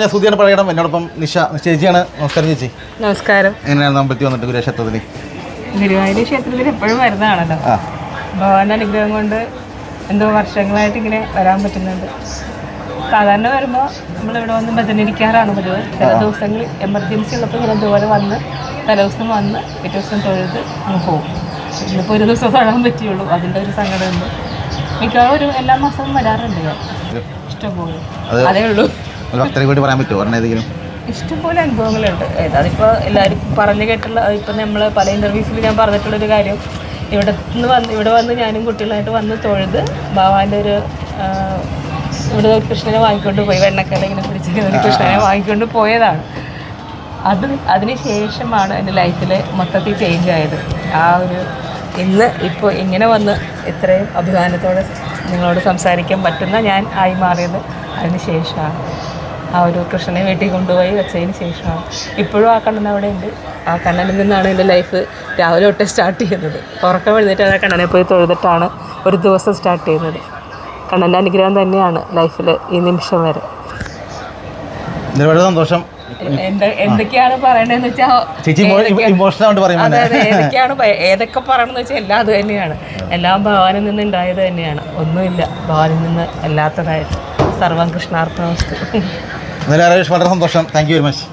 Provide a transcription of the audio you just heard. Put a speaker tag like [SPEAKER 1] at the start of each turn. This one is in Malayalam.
[SPEAKER 1] ഞാൻ സുധിയാണ് പറയണം. എന്നോടൊപ്പം നിഷ ചേച്ചിയാണ് നമസ്കാരം ചേച്ചി.
[SPEAKER 2] നമസ്കാരം.
[SPEAKER 1] എങ്ങനെയാണ് അമ്പലത്തിൽ വന്നിട്ട് ഗുരുക്ഷേത്രത്തിൽ
[SPEAKER 2] ഗുരുവായൂർ ക്ഷേത്രത്തിൽ എപ്പോഴും വരുന്നതാണല്ലോ. ഭഗവാന്റെ അനുഗ്രഹം കൊണ്ട് എന്തോ വർഷങ്ങളായിട്ട് ഇങ്ങനെ വരാൻ പറ്റുന്നുണ്ട്. സാധാരണ വരുമ്പോൾ നമ്മളിവിടെ വന്ന് ഭജനിരിക്കാറാണ് പതിവ്. ചില ദിവസങ്ങളിൽ എമർജൻസി ഉള്ളപ്പോൾ ഇങ്ങനെ ഇതുപോലെ വന്ന് തലേദിവസം വന്ന് പിറ്റേ ദിവസം തൊഴുത് അങ്ങ് പോകും ഇന്നിപ്പോൾ ഒരു ദിവസം തൊഴാൻ പറ്റിയുള്ളൂ. അതിന്റെ ഒരു സങ്കടമുണ്ട് മിക്കവാറും ഒരു എല്ലാ മാസവും വരാറുണ്ട് ഇഷ്ടം
[SPEAKER 1] അത്.
[SPEAKER 2] അതേ ഉള്ളൂ.
[SPEAKER 1] ഒരു ഭക്തരെ കൂടി പറയാൻ പറ്റുമോ? ഏതെങ്കിലും
[SPEAKER 2] ഇഷ്ടംപോലെ അനുഭവങ്ങളുണ്ട്. അതിപ്പോൾ എല്ലാവരും പറഞ്ഞു കേട്ടുള്ള ഇപ്പം നമ്മൾ പല ഇന്റർവ്യൂസിൽ ഞാൻ പറഞ്ഞിട്ടുള്ളൊരു കാര്യം. ഇവിടെ നിന്ന് വന്ന് ഇവിടെ വന്ന് ഞാനും കുട്ടികളായിട്ട് വന്ന് തൊഴുത് ബാബാന്റെ ഒരു ഇവിടെ കൃഷ്ണനെ വാങ്ങിക്കൊണ്ട് പോയി. വെണ്ണക്കല ഇങ്ങനെ പിടിച്ചിരിക്കുന്ന കൃഷ്ണനെ വാങ്ങിക്കൊണ്ട് പോയതാണ്. അത് അതിന് ശേഷമാണ് എന്റെ ലൈഫിൽ മൊത്തത്തിൽ ചേഞ്ച് ആയത്. ആ ഒരു ഇന്ന് ഇപ്പോൾ ഇങ്ങനെ വന്ന് ഇത്രയും അഭിമാനത്തോടെ നിങ്ങളോട് സംസാരിക്കാൻ പറ്റുന്ന ഞാൻ ആയി മാറിയത് അതിന് ശേഷമാണ്. ആ ഒരു കൃഷ്ണനെ വീട്ടിൽ കൊണ്ടുപോയി വെച്ചതിന് ശേഷമാണ്. ഇപ്പോഴും ആ കണ്ണൻ അവിടെ ഉണ്ട് ആ കണ്ണനിൽ നിന്നാണ് എന്റെ ലൈഫ് രാവിലെ തൊട്ട് സ്റ്റാർട്ട് ചെയ്യുന്നത്. ഉറക്കം എഴുന്നേറ്റ് ആ കണ്ണനെ പോയി തൊഴുതിട്ടാണ് ഒരു ദിവസം സ്റ്റാർട്ട് ചെയ്യുന്നത്. കണ്ണന്റെ അനുഗ്രഹം തന്നെയാണ് ലൈഫിൽ ഈ നിമിഷം വരെ.
[SPEAKER 1] സന്തോഷം.
[SPEAKER 2] എന്ത എന്തൊക്കെയാണ് പറയണതെന്ന് വെച്ചാൽ ഏതൊക്കെയാണ് ഏതൊക്കെ പറയണമെന്ന് വെച്ചാൽ എല്ലാം അത് തന്നെയാണ്. എല്ലാം ഭഗവാനിൽ നിന്ന് ഉണ്ടായത് തന്നെയാണ്. ഒന്നുമില്ല. ഭഗവാനിൽ നിന്ന് അല്ലാത്തതായിട്ട്. സർവം കൃഷ്ണാർത്ഥ വസ്തു
[SPEAKER 1] എന്നാലും വളരെ വളരെ സന്തോഷം. Thank you very much